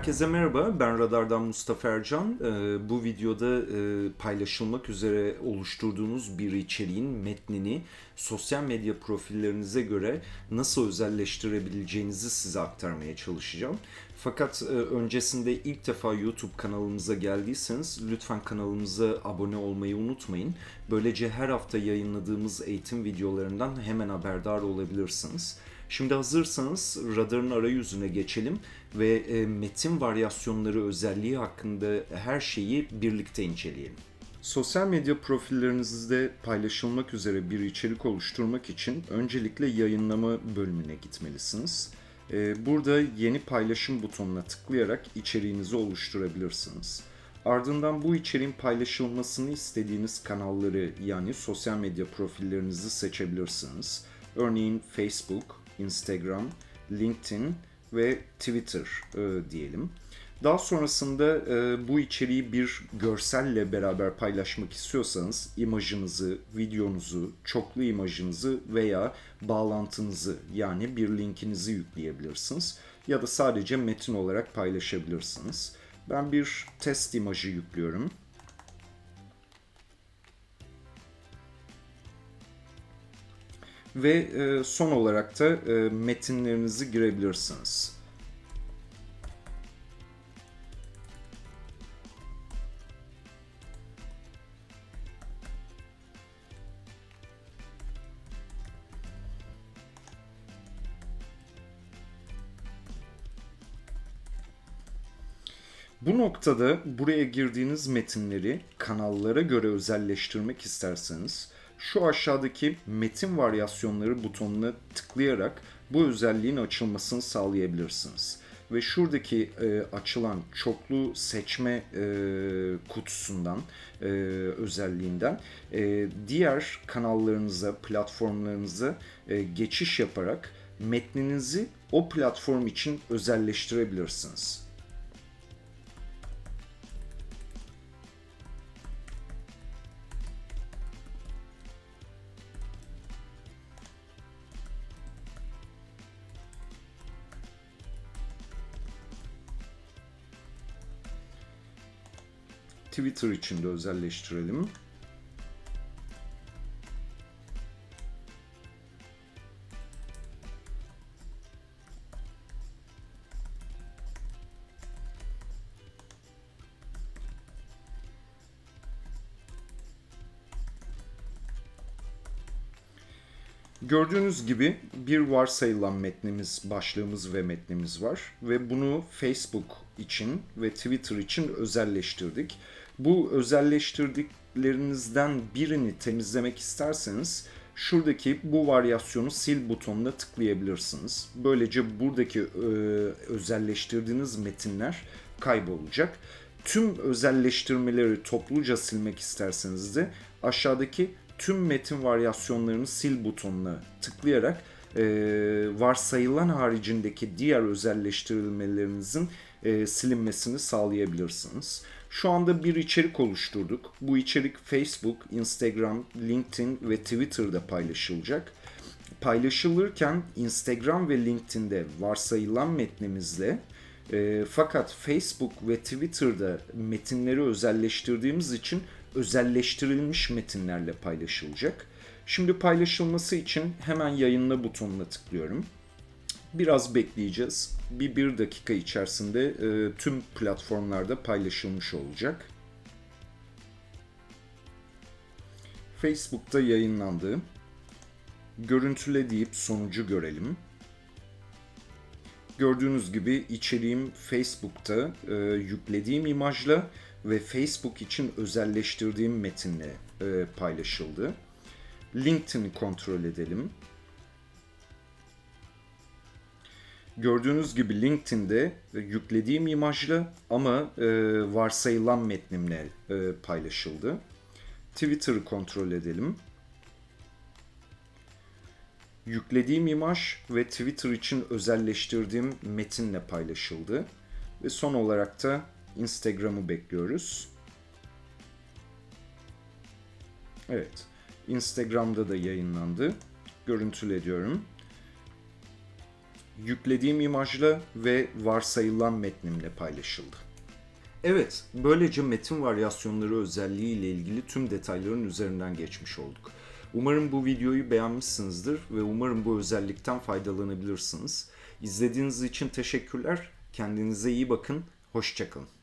Herkese merhaba, ben Radar'dan Mustafa Ercan. Ee, bu videoda e, paylaşılmak üzere oluşturduğunuz bir içeriğin metnini sosyal medya profillerinize göre nasıl özelleştirebileceğinizi size aktarmaya çalışacağım. Fakat e, öncesinde ilk defa YouTube kanalımıza geldiyseniz lütfen kanalımıza abone olmayı unutmayın. Böylece her hafta yayınladığımız eğitim videolarından hemen haberdar olabilirsiniz. Şimdi hazırsanız radarın arayüzüne geçelim ve e, metin varyasyonları özelliği hakkında her şeyi birlikte inceleyelim. Sosyal medya profillerinizde paylaşılmak üzere bir içerik oluşturmak için öncelikle yayınlama bölümüne gitmelisiniz. E, burada yeni paylaşım butonuna tıklayarak içeriğinizi oluşturabilirsiniz. Ardından bu içeriğin paylaşılmasını istediğiniz kanalları yani sosyal medya profillerinizi seçebilirsiniz. Örneğin Facebook, Instagram, LinkedIn ve Twitter e, diyelim. Daha sonrasında e, bu içeriği bir görselle beraber paylaşmak istiyorsanız imajınızı, videonuzu, çoklu imajınızı veya bağlantınızı yani bir linkinizi yükleyebilirsiniz. Ya da sadece metin olarak paylaşabilirsiniz. Ben bir test imajı yüklüyorum. Ve e, son olarak da e, metinlerinizi girebilirsiniz. Bu noktada buraya girdiğiniz metinleri kanallara göre özelleştirmek isterseniz şu aşağıdaki metin varyasyonları butonuna tıklayarak bu özelliğin açılmasını sağlayabilirsiniz. Ve şuradaki e, açılan çoklu seçme e, kutusundan, e, özelliğinden e, diğer kanallarınıza, platformlarınıza e, geçiş yaparak metninizi o platform için özelleştirebilirsiniz. Twitter için de özelleştirelim. Gördüğünüz gibi bir varsayılan metnimiz, başlığımız ve metnimiz var ve bunu Facebook için ve Twitter için özelleştirdik. Bu özelleştirdiklerinizden birini temizlemek isterseniz şuradaki bu varyasyonu sil butonuna tıklayabilirsiniz. Böylece buradaki e, özelleştirdiğiniz metinler kaybolacak. Tüm özelleştirmeleri topluca silmek isterseniz de aşağıdaki tüm metin varyasyonlarını sil butonuna tıklayarak e, varsayılan haricindeki diğer özelleştirilmelerinizin e, silinmesini sağlayabilirsiniz. Şu anda bir içerik oluşturduk. Bu içerik Facebook, Instagram, LinkedIn ve Twitter'da paylaşılacak. Paylaşılırken Instagram ve LinkedIn'de varsayılan metnimizle e, fakat Facebook ve Twitter'da metinleri özelleştirdiğimiz için özelleştirilmiş metinlerle paylaşılacak. Şimdi paylaşılması için hemen yayınla butonuna tıklıyorum. Biraz bekleyeceğiz. Bir, bir dakika içerisinde e, tüm platformlarda paylaşılmış olacak. Facebook'ta yayınlandı. Görüntüle deyip sonucu görelim. Gördüğünüz gibi içeriğim Facebook'ta e, yüklediğim imajla ve Facebook için özelleştirdiğim metinle e, paylaşıldı. LinkedIn'i kontrol edelim. Gördüğünüz gibi LinkedIn'de yüklediğim imajla ama e, varsayılan metnimle e, paylaşıldı. Twitter'ı kontrol edelim. Yüklediğim imaj ve Twitter için özelleştirdiğim metinle paylaşıldı. Ve son olarak da Instagram'ı bekliyoruz. Evet. Instagram'da da yayınlandı. Görüntüle diyorum. Yüklediğim imajla ve varsayılan metnimle paylaşıldı. Evet, böylece metin varyasyonları özelliği ile ilgili tüm detayların üzerinden geçmiş olduk. Umarım bu videoyu beğenmişsinizdir ve umarım bu özellikten faydalanabilirsiniz. İzlediğiniz için teşekkürler. Kendinize iyi bakın. Hoşçakalın.